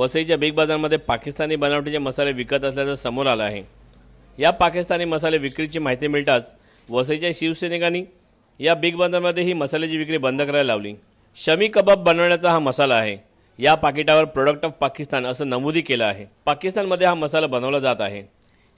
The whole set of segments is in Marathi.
वसईच्या बिग बाजारमध्ये पाकिस्तानी बनावटीचे मसाले विकत असल्याचं समोर आलं आहे. या पाकिस्तानी मसाले विक्रीची माहिती मिळताच वसईच्या शिवसैनिकांनी या बिग बाजारमध्ये ही मसाल्याची विक्री बंद करायला लावली. शमी कबाब बनवण्याचा हा मसाला आहे. या पाकिटावर प्रोडक्ट ऑफ पाकिस्तान असं नमूदी केलं आहे. पाकिस्तानमध्ये हा मसाला बनवला जात आहे.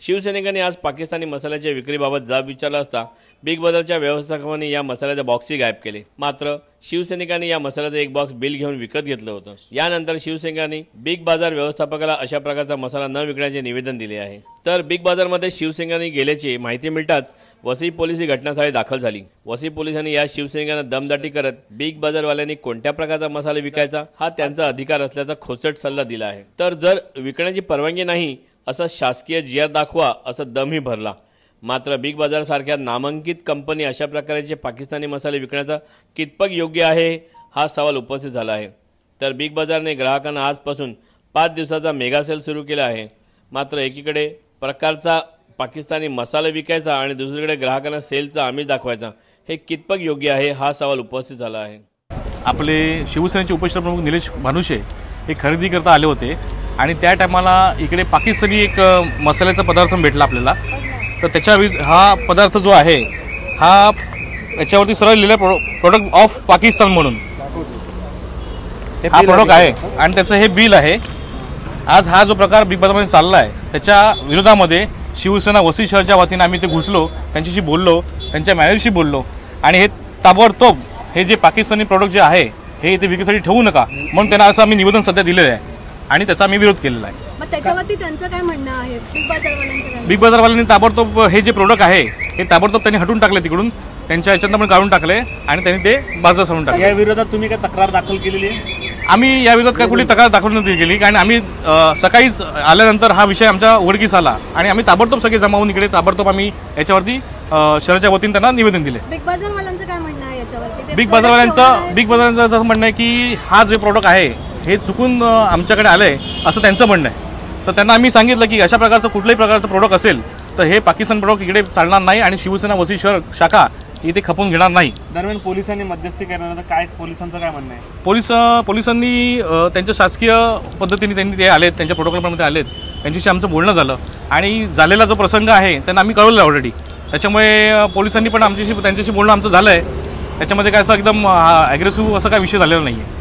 शिवसैनिकांनी आज पाकिस्तानी मसाल्याच्या विक्रीबाबत जाब विचारला असता बिग बाजारच्या व्यवस्थापकांनी या मसाल्याच्या बॉक्सही गायब केले. मात्र शिवसैनिकांनी या मसाल्याचं एक बॉक्स बिल घेऊन विकत घेतलं होतं. यानंतर शिवसैनिकांनी बिग बाजार व्यवस्थापकाला अशा प्रकारचा मसाला न विकण्याचे निवेदन दिले आहे. तर बिग बाजारमध्ये शिवसैनिकांनी गेल्याची माहिती मिळताच वसई पोलीस ही घटनास्थळी दाखल झाली. वसई पोलिसांनी या शिवसैनिकांना दमदाटी करत बिग बाजारवाल्यांनी कोणत्या प्रकारचा मसाला विकायचा हा त्यांचा अधिकार असल्याचा खोचट सल्ला दिला आहे. तर जर विकण्याची परवानगी नाही असा शासकीय जिया दाखवा असा दमही भरला. मात्र बिग बाजारसारख्या नामांकित कंपनी अशा प्रकारचे पाकिस्तानी मसाले विकण्याचा कितपत योग्य आहे हा सवाल उपस्थित झाला आहे. तर बिग बाजारने ग्राहकांना आजपासून पाच दिवसाचा मेगा सेल सुरू केला आहे. मात्र एकीकडे प्रकारचा पाकिस्तानी मसाला विकायचा आणि दुसरीकडे ग्राहकांना सेलचा आमिष दाखवायचा हे कितपत योग्य आहे हा सवाल उपस्थित झाला आहे. आपले शिवसेनेचे उपप्रमुख निलेश भानुशे हे खरेदी करता आले होते आणि त्या टायमाला इकडे पाकिस्तानी एक मसाल्याचा पदार्थ भेटला आपल्याला. तर त्याच्या वि हा पदार्थ जो आहे हा याच्यावरती सरळ लिहिलं प्रो प्रोडक्ट ऑफ पाकिस्तान म्हणून. हा प्रोडक्ट आहे. आणि त्याचं हे बिल आहे. आज हा जो प्रकार बिग बाजारमध्ये चालला आहे त्याच्या विरोधामध्ये शिवसेना वसई शहरच्या वतीने आम्ही ते घुसलो त्यांच्याशी बोललो त्यांच्या मॅनेजरशी बोललो. आणि हे ताबडतोब हे जे पाकिस्तानी प्रोडक्ट जे आहे हे इथे विक्रीसाठी ठेवू नका. म्हणून त्यांना असं आम्ही निवेदन सध्या दिलेलं आहे. आणि त्याचा आम्ही विरोध केलेला आहे. मग त्याच्यावरती त्यांचं काय म्हणणं आहे? बिग बाजारवाल्यांचं काय बिग बाजारवाल्यांनी ताबडतोब हे जे प्रोडक्ट आहे हे ताबडतोब त्यांनी हटून टाकले तिकडून. त्यांच्या याच्यातनं पण काढून टाकले आणि त्यांनी ते बाजार सोडून टाकले. या विरोधात तुम्ही काय तक्रार दाखल केलेली आहे? आम्ही या विरोधात काय कुठली तक्रार दाखल नव्हती केली. कारण आम्ही अ, सकाळीच आल्यानंतर हा विषय आमच्या उघडकीस आला. आणि आम्ही ताबडतोब सगळे जमा होऊन इकडे ताबडतोब आम्ही याच्यावरती अ, शहराच्या वतीने त्यांना निवेदन दिले. बिग बाजारवाल्यांचं काय म्हणणं आहे याच्यावरती? ते बिग product बाजारवाल्यांचं बिग बाजारांचं असं म्हणणं आहे की हा जे प्रोडक्ट आहे हे चुकून आमच्याकडे आलं आहे असं त्यांचं म्हणणं आहे. तर त्यांना आम्ही सांगितलं की अशा प्रकारचं कुठल्याही प्रकारचं प्रोडक्ट असेल तर हे पाकिस्तान प्रोडक्ट इकडे चालणार नाही आणि शिवसेना वसई शहर शाखा इथे खपून घेणार नाही. दरम्यान पोलिसांनी मध्यस्थी करण्यानंतर काय पोलिसांचं काय म्हणणं आहे? पोलीस पोलिसांनी त्यांच्या शासकीय पद्धतीने त्यांनी ते आलेत त्यांच्या प्रोटोकॉलप्रमाणे आलेत. त्यांच्याशी आमचं बोलणं झालं. आणि झालेला जो प्रसंग आहे त्यांना आम्ही कळवलं ऑलरेडी त्याच्यामुळे पोलिसांनी पण आमच्याशी त्यांच्याशी बोलणं आमचं झालं आहे त्याच्यामध्ये काय असं एकदम ॲग्रेसिव्ह असं काय विषय झालेला नाही आहे